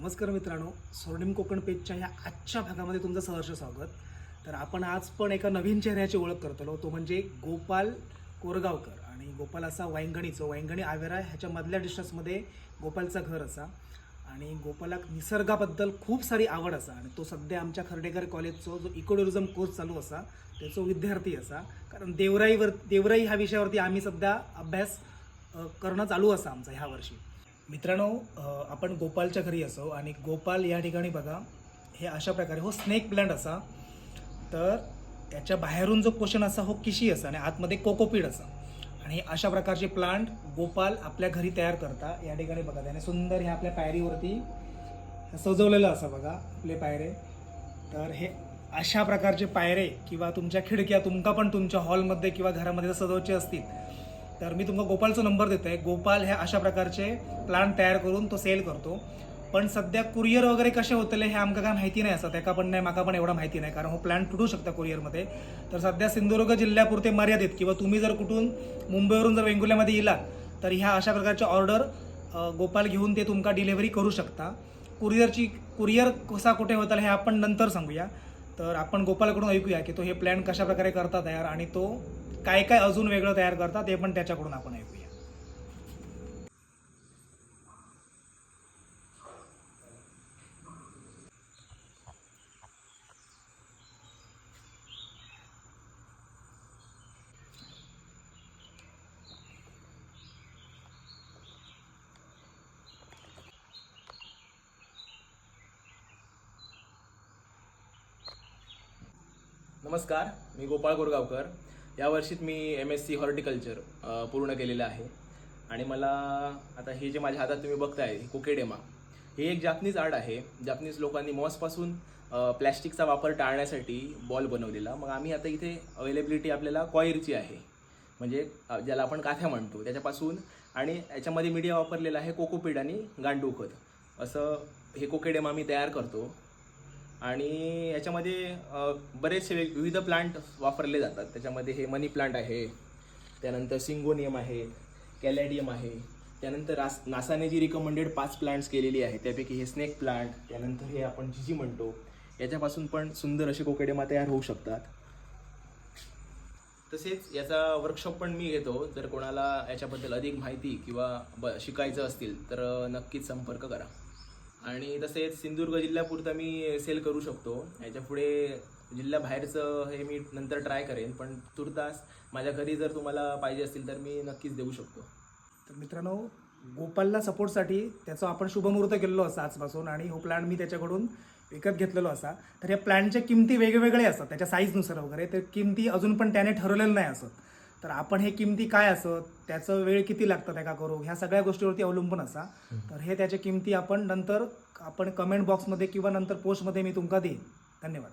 नमस्कार मित्रांनो स्वर्णिम कोकण पेजच्या या आजच्या भागामध्ये तुमचं सहर्ष स्वागत. तर आपण आज पण एका नवीन चेहऱ्याची ओळख करतलो तो म्हणजे गोपाल कोरगावकर. आणि गोपाल असा वायंगणीचं वायंगणी आवेरा ह्याच्या मधल्या डिस्टन्समध्ये गोपालचं घर असा. आणि गोपालाक निसर्गाबद्दल खूप सारी आवड असा. आणि तो सध्या आमच्या खर्डेकर कॉलेजचो जो इको टुरिझम कोर्स चालू असा त्याचो विद्यार्थी असा. कारण देवराईवर देवराई ह्या विषयावरती आम्ही सध्या अभ्यास करणं चालू असा आमचा ह्या वर्षी. मित्रांनो आपण गोपालच्या घरी असो आणि गोपाल या ठिकाणी बघा हे अशा प्रकारे हो स्नेक प्लांट असा. तर त्याच्या बाहेरून जो पोषण असा हो किशी असा आणि आतमध्ये कोकोपीड असा. आणि हे अशा प्रकारचे प्लांट गोपाल आपल्या घरी तयार करता. या ठिकाणी बघा त्याने सुंदर ह्या आपल्या पायरीवरती सजवलेलं असं बघा आपले पायरे. तर हे अशा प्रकारचे पायरे किंवा तुमच्या खिडक्या तुमका पण तुमच्या हॉलमध्ये किंवा घरामध्ये सजवचे असतील तर मी तुमका गोपालचा नंबर देतो आहे गोपाल हे अशा प्रकारचे प्लांट तयार करून तो सेल करतो. पण सध्या कुरिअर वगैरे कसे होतले हे आमका काय माहिती नाही असं. त्याका पण नाही माका पण एवढं माहिती नाही. कारण हो प्लॅन तुटू शकता कुरिअरमध्ये तर सध्या सिंधुदुर्ग जिल्ह्यापुरते मर्यादित किंवा तुम्ही जर कुठून मुंबईवरून जर वेंगुल्यामध्ये येलात तर ह्या अशा प्रकारच्या ऑर्डर गोपाल घेऊन ते तुमका डिलिव्हरी करू शकता. कुरिअरची कुरिअर कसा कुठे होता हे आपण नंतर सांगूया. तर आपण गोपालकडून ऐकूया की तो हे प्लॅन कशा प्रकारे करता तयार आणि तो काय काय अजून वेगळं तयार करता ते पण त्याच्याकडून आपण ऐकूया. नमस्कार मी गोपाळ गोरगावकर. या वर्षीत मी एम एस सी हॉर्टिकल्चर पूर्ण केलेलं आहे. आणि मला आता हे जे माझ्या हातात तुम्ही बघताय कोकेडेमा हे एक जापनीज आर्ट आहे. जापनीज लोकांनी मॉसपासून प्लॅस्टिकचा वापर टाळण्यासाठी बॉल बनवलेला. मग आम्ही आता इथे अवेलेबिलिटी आपल्याला कॉईरची आहे. म्हणजे ज्याला आपण काथ्या म्हणतो त्याच्यापासून. आणि याच्यामध्ये मीडिया वापरलेला आहे कोकोपीड आणि गांडूळ खत. असं हे कोकेडेमा मी तयार करतो. आणि याच्यामध्ये बरेचसे वेग विविध प्लांट वापरले जातात. त्याच्यामध्ये हे मनी प्लांट आहे त्यानंतर सिंगोनियम आहे कॅलेडियम आहे त्यानंतर रास नासाने जी रिकमेंडेड पाच प्लांट्स केलेली आहे त्यापैकी हे स्नेक प्लांट त्यानंतर हे आपण जिजी म्हणतो याच्यापासून पण सुंदर असे कोकेडेमा तयार होऊ शकतात. तसेच याचा वर्कशॉप पण मी घेतो. जर कोणाला याच्याबद्दल अधिक माहिती किंवा ब शिकायचं असतील तर नक्कीच संपर्क करा. आणि तसेच सिंधुदुर्ग जिल्ह्यापुरतं मी सेल करू शकतो. याच्यापुढे जिल्ह्याबाहेरचं हे मी नंतर ट्राय करेन पण तुर्तास माझ्या घरी जर तुम्हाला पाहिजे असतील तर मी नक्कीच देऊ शकतो. तर मित्रांनो गोपालला सपोर्टसाठी त्याचा आपण शुभमुहूर्त केलेलो असा आजपासून आणि हो प्लॅन मी त्याच्याकडून विकत घेतलेलो असा. तर या प्लॅनच्या किमती वेगवेगळे असतात त्याच्या साईजनुसार वगैरे. तर किमती अजून पण त्याने ठरवलेलं नाही असत तर आपण हे किमती काय असत त्याचं वेळ किती लागतं त्या का करू ह्या सगळ्या गोष्टीवरती अवलंबून असा. तर हे त्याच्या किमती आपण नंतर आपण कमेंट बॉक्समध्ये किंवा नंतर पोस्टमध्ये मी तुमका देईन. धन्यवाद.